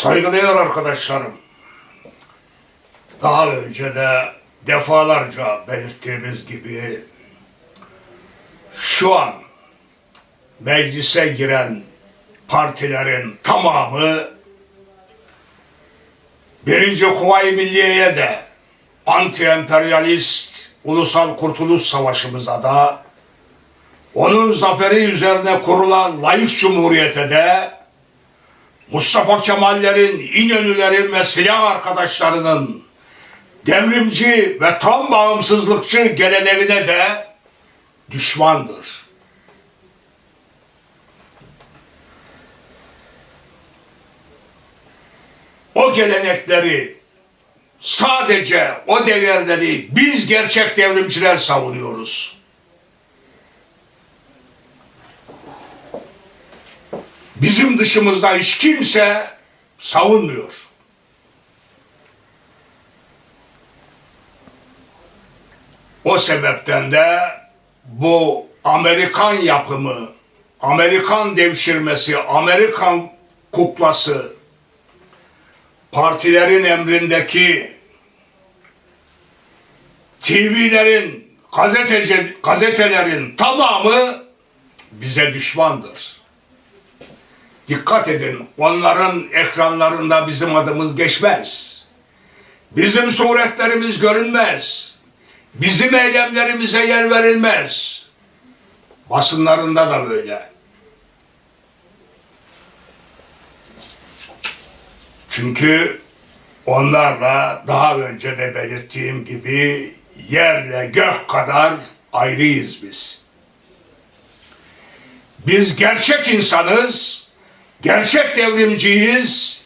Saygıdeğer arkadaşlarım, daha önce de defalarca belirttiğimiz gibi şu an meclise giren partilerin tamamı birinci Kuvayi Milliye'ye de anti-emperyalist ulusal kurtuluş savaşımıza da onun zaferi üzerine kurulan layık cumhuriyete de Mustafa Kemallerin, İnönülerin ve silah arkadaşlarının devrimci ve tam bağımsızlıkçı geleneğine de düşmandır. O gelenekleri sadece o değerleri biz gerçek devrimciler savunuyoruz. Bizim dışımızda hiç kimse savunmuyor. O sebepten de bu Amerikan yapımı, Amerikan devşirmesi, Amerikan kuklası, partilerin emrindeki TV'lerin, gazeteci, gazetelerin tamamı bize düşmandır. Dikkat edin, onların ekranlarında bizim adımız geçmez. Bizim suretlerimiz görünmez. Bizim eylemlerimize yer verilmez. Basınlarında da böyle. Çünkü onlarla daha önce de belirttiğim gibi yerle gök kadar ayrıyız biz. Biz gerçek insanız, gerçek devrimciyiz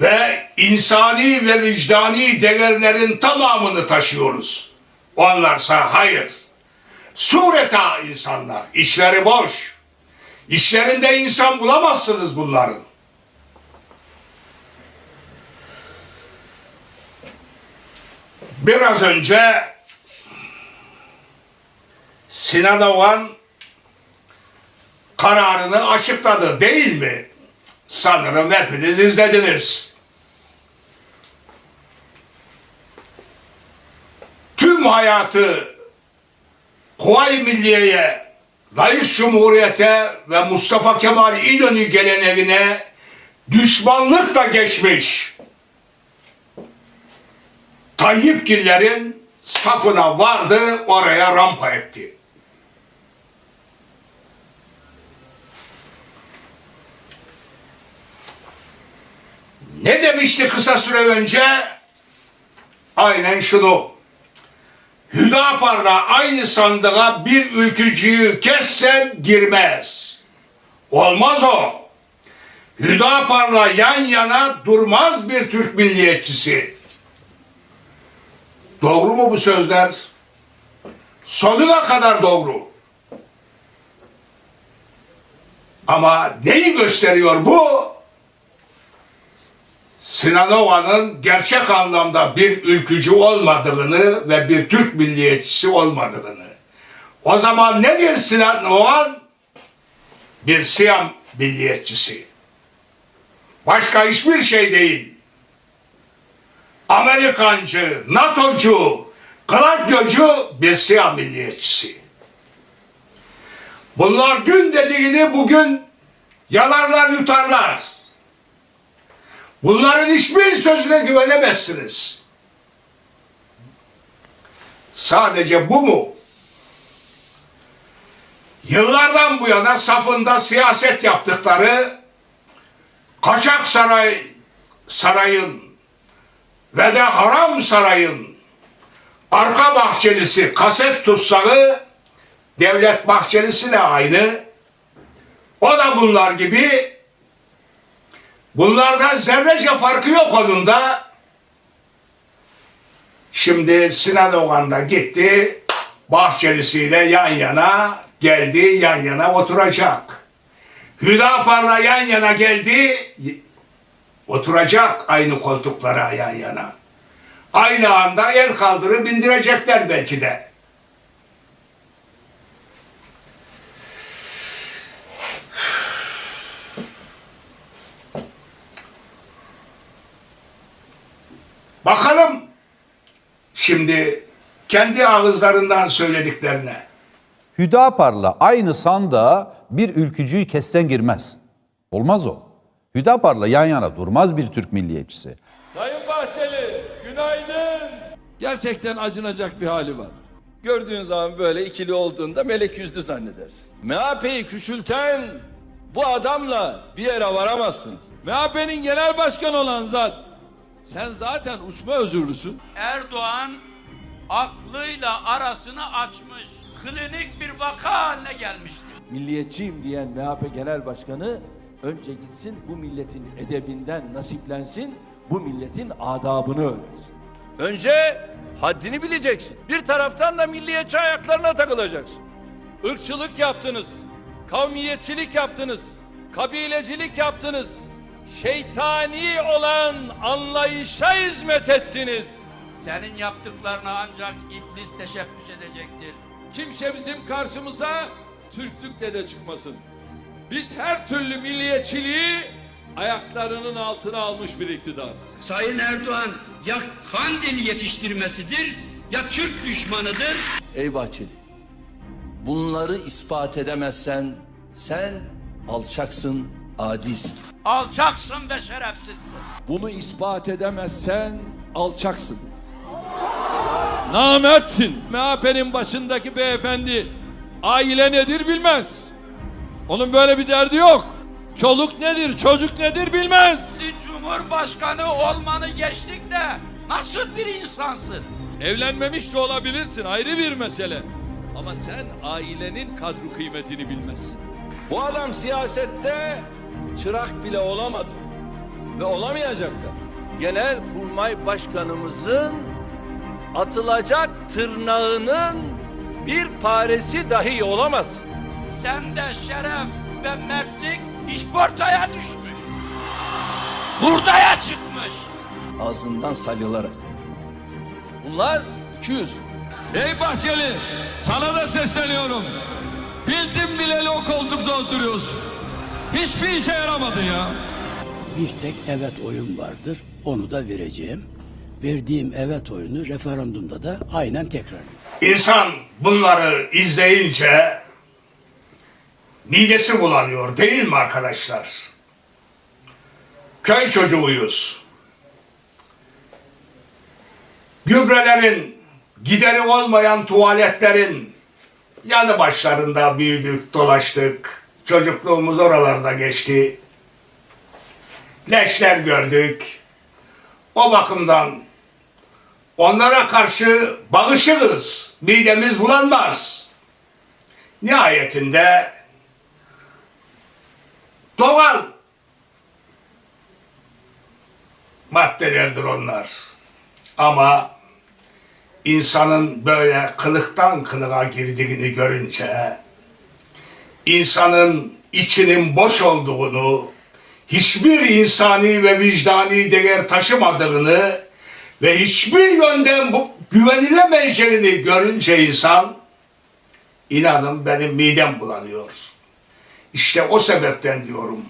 ve insani ve vicdani değerlerin tamamını taşıyoruz. Onlarsa hayır. Sureta insanlar, içleri boş. İşlerinde insan bulamazsınız bunların. Biraz önce Sinan Oğan kararını açıkladı değil mi? Sanırım hepiniz izlediniz. Tüm hayatı Kuvayi Milliye'ye, layık cumhuriyete ve Mustafa Kemal İnönü geleneğine düşmanlıkla geçmiş. Tayyipgillerin safına vardı, oraya rampa etti. Ne demişti kısa süre önce? Aynen şunu. Hüdapar'la aynı sandığa bir ülkücüyü kessen girmez. Olmaz o. Hüdapar'la yan yana durmaz bir Türk milliyetçisi. Doğru mu bu sözler? Sonuna kadar doğru. Ama neyi gösteriyor bu? Sinan Ova'nın gerçek anlamda bir ülkücü olmadığını ve bir Türk milliyetçisi olmadığını. O zaman nedir Sinan Oğan? Bir Siyam milliyetçisi. Başka hiçbir şey değil. Amerikancı, NATO'cu, Gladyocu bir siyah milliyetçisi. Bunlar dün dediğini bugün yalarlar yutarlar. Bunların hiçbir sözüne güvenemezsiniz. Sadece bu mu? Yıllardan bu yana safında siyaset yaptıkları kaçak saray sarayın ve de haram sarayın arka bahçelisi kaset tutsağı devlet bahçelisiyle aynı. O da bunlar gibi bunlardan zerrece farkı yok onun da. Şimdi Sinan Oğan da gitti bahçelisiyle yan yana geldi yan yana oturacak. Hüdapar'la yan yana geldi Oturacak aynı koltuklara yan yana. Aynı anda el kaldırıp bindirecekler belki de. Şimdi kendi ağızlarından söylediklerine. Hüdapar'la aynı sandığa bir ülkücüyü kesten girmez. Olmaz o. Hüdapar'la yan yana durmaz bir Türk milliyetçisi. Sayın Bahçeli, günaydın. Gerçekten acınacak bir hali var. Gördüğün zaman böyle ikili olduğunda melek yüzlü zannedersin. MHP'yi küçülten bu adamla bir yere varamazsınız. MHP'nin genel başkanı olan zat. Sen zaten uçma özürlüsün. Erdoğan aklıyla arasını açmış. Klinik bir vaka haline gelmiştir. milliyetçiyim diyen MHP Genel Başkanı önce gitsin bu milletin edebinden nasiplensin, bu milletin adabını öğrensin. Önce haddini bileceksin. Bir taraftan da milliyetçi ayaklarına takılacaksın. Irkçılık yaptınız. Kavmiyetçilik yaptınız. Kabilecilik yaptınız. Şeytani olan anlayışa hizmet ettiniz. Senin yaptıklarına ancak iblis teşebbüs edecektir. Kimse bizim karşımıza Türklükle de çıkmasın. Biz her türlü milliyetçiliği ayaklarının altına almış bir iktidarız. Sayın Erdoğan ya Kandil yetiştirmesidir ya Türk düşmanıdır. Ey Bahçeli, bunları ispat edemezsen sen alçaksın, adisin. Alçaksın ve şerefsizsin. Bunu ispat edemezsen alçaksın. Namertsin. MHP'nin başındaki beyefendi aile nedir bilmez. Onun böyle bir derdi yok. Çoluk nedir, çocuk nedir bilmez. Siz Cumhurbaşkanı olmanı geçtik de nasıl bir insansın? Evlenmemiş de olabilirsin ayrı bir mesele. Ama sen ailenin kadru kıymetini bilmezsin. Bu adam siyasette çırak bile olamadı. Ve olamayacak da. Genel Kurmay Başkanımızın atılacak tırnağının bir paresi dahi olamaz. Sende şeref ve mertlik işportaya düşmüş. Hurdaya çıkmış. Ağzından salyalarak. Bunlar 200. Ey Bahçeli sana da sesleniyorum. Bildim bileli o koltukta oturuyorsun. Hiçbir işe yaramadın ya. Bir tek evet oyun vardır. Onu da vereceğim. Verdiğim evet oyunu referandumda da aynen tekrar. İnsan bunları izleyince midesi bulanıyor değil mi arkadaşlar? Köy çocuğuyuz. Gübrelerin, gideri olmayan tuvaletlerin yanı başlarında büyüdük, dolaştık. Çocukluğumuz oralarda geçti. Leşler gördük. O bakımdan Onlara karşı bağışırız. Midemiz bulanmaz. Nihayetinde doğal maddelerdir onlar. Ama insanın böyle kılıktan kılığa girdiğini görünce insanın içinin boş olduğunu, hiçbir insani ve vicdani değer taşımadığını ve hiçbir yönden bu güvenilemeyeceğini görünce insan inanın benim midem bulanıyor. İşte o sebepten diyorum.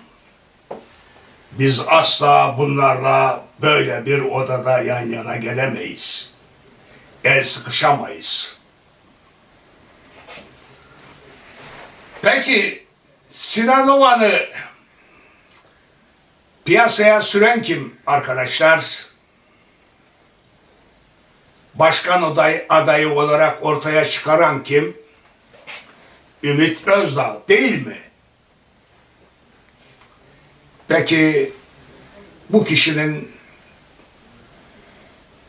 Biz asla bunlarla böyle bir odada yan yana gelemeyiz. El sıkışamayız. Peki Sinan Oğan'ı piyasaya süren kim arkadaşlar? başkan aday, adayı olarak ortaya çıkaran kim? Ümit Özdağ değil mi? Peki bu kişinin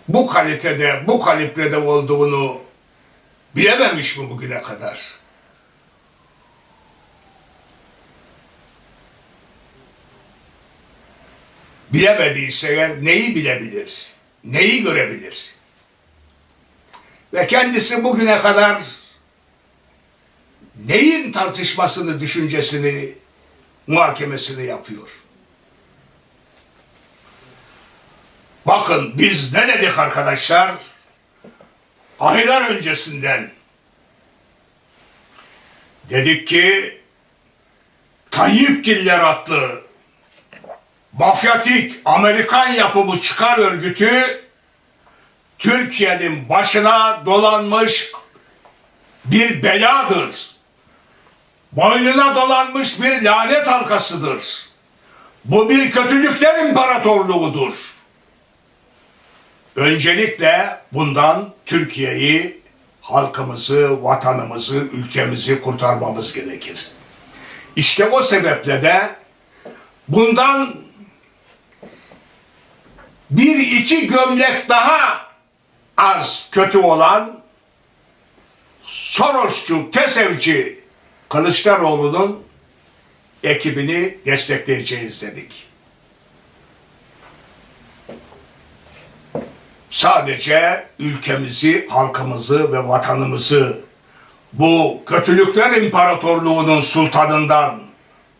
bu kalitede, bu kalibrede olduğunu bilememiş mi bugüne kadar? Bilemediyse eğer neyi bilebilir? Neyi görebilir? Ve kendisi bugüne kadar neyin tartışmasını, düşüncesini, muhakemesini yapıyor. Bakın biz ne dedik arkadaşlar? Aylar öncesinden dedik ki Tayyipgiller adlı mafyatik Amerikan yapımı çıkar örgütü Türkiye'nin başına dolanmış bir beladır. Boynuna dolanmış bir lanet halkasıdır. Bu bir kötülükler imparatorluğudur. Öncelikle bundan Türkiye'yi, halkımızı, vatanımızı, ülkemizi kurtarmamız gerekir. İşte o sebeple de bundan bir iki gömlek daha az kötü olan Sorosçu, Tesevci Kılıçdaroğlu'nun ekibini destekleyeceğiz dedik. Sadece ülkemizi, halkımızı ve vatanımızı bu kötülükler imparatorluğunun sultanından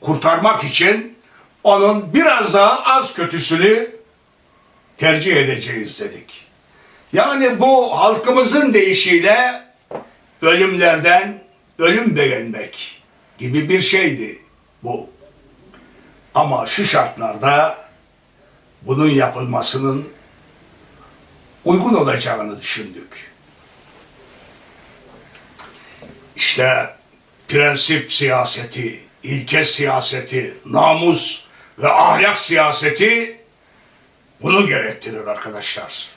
kurtarmak için onun biraz daha az kötüsünü tercih edeceğiz dedik. Yani bu halkımızın deyişiyle ölümlerden ölüm beğenmek gibi bir şeydi bu. Ama şu şartlarda bunun yapılmasının uygun olacağını düşündük. İşte prensip siyaseti, ilke siyaseti, namus ve ahlak siyaseti bunu gerektirir arkadaşlar.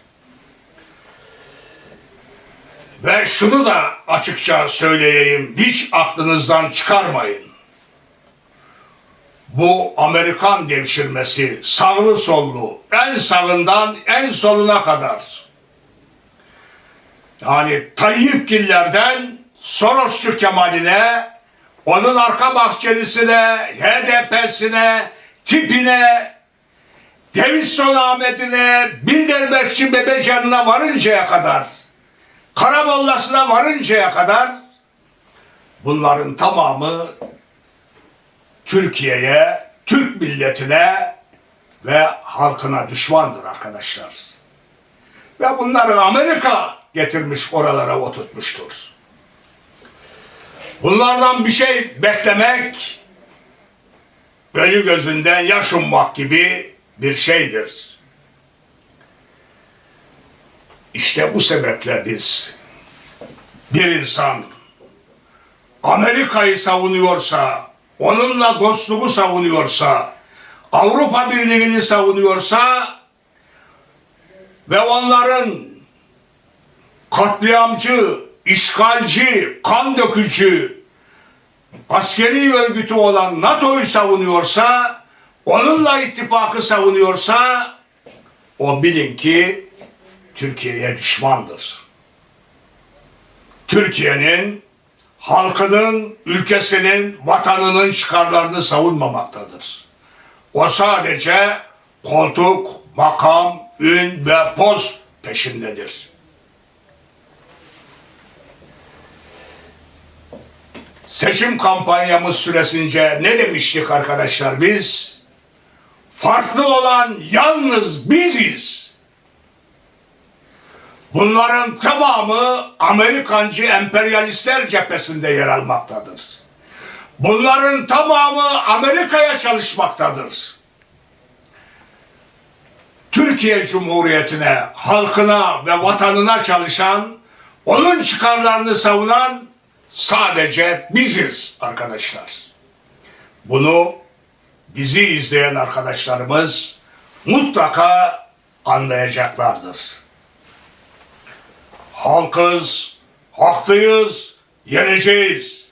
Ve şunu da açıkça söyleyeyim, hiç aklınızdan çıkarmayın. Bu Amerikan devşirmesi sağlı sollu, en sağından en soluna kadar. Yani Tayyipgillerden Sorosçu Kemal'ine, onun arka bahçelisine, HDP'sine, tipine, Davidson Ahmet'ine, Bilderbekçi Bebecan'ına varıncaya kadar, Karabollası'na varıncaya kadar bunların tamamı Türkiye'ye, Türk milletine ve halkına düşmandır arkadaşlar. Ve bunları Amerika getirmiş oralara oturtmuştur. Bunlardan bir şey beklemek ölü gözünden yaş ummak gibi bir şeydir. İşte bu sebeple biz bir insan Amerika'yı savunuyorsa, onunla dostluğu savunuyorsa, Avrupa Birliği'ni savunuyorsa ve onların katliamcı, işgalci, kan dökücü askeri örgütü olan NATO'yu savunuyorsa, onunla ittifakı savunuyorsa o bilin ki Türkiye'ye düşmandır. Türkiye'nin, halkının, ülkesinin, vatanının çıkarlarını savunmamaktadır. O sadece koltuk, makam, ün ve poz peşindedir. Seçim kampanyamız süresince ne demiştik arkadaşlar biz? Farklı olan yalnız biziz. Bunların tamamı Amerikancı emperyalistler cephesinde yer almaktadır. Bunların tamamı Amerika'ya çalışmaktadır. Türkiye Cumhuriyeti'ne, halkına ve vatanına çalışan, onun çıkarlarını savunan sadece biziz arkadaşlar. Bunu bizi izleyen arkadaşlarımız mutlaka anlayacaklardır. Halkız, haklıyız, yeneceğiz.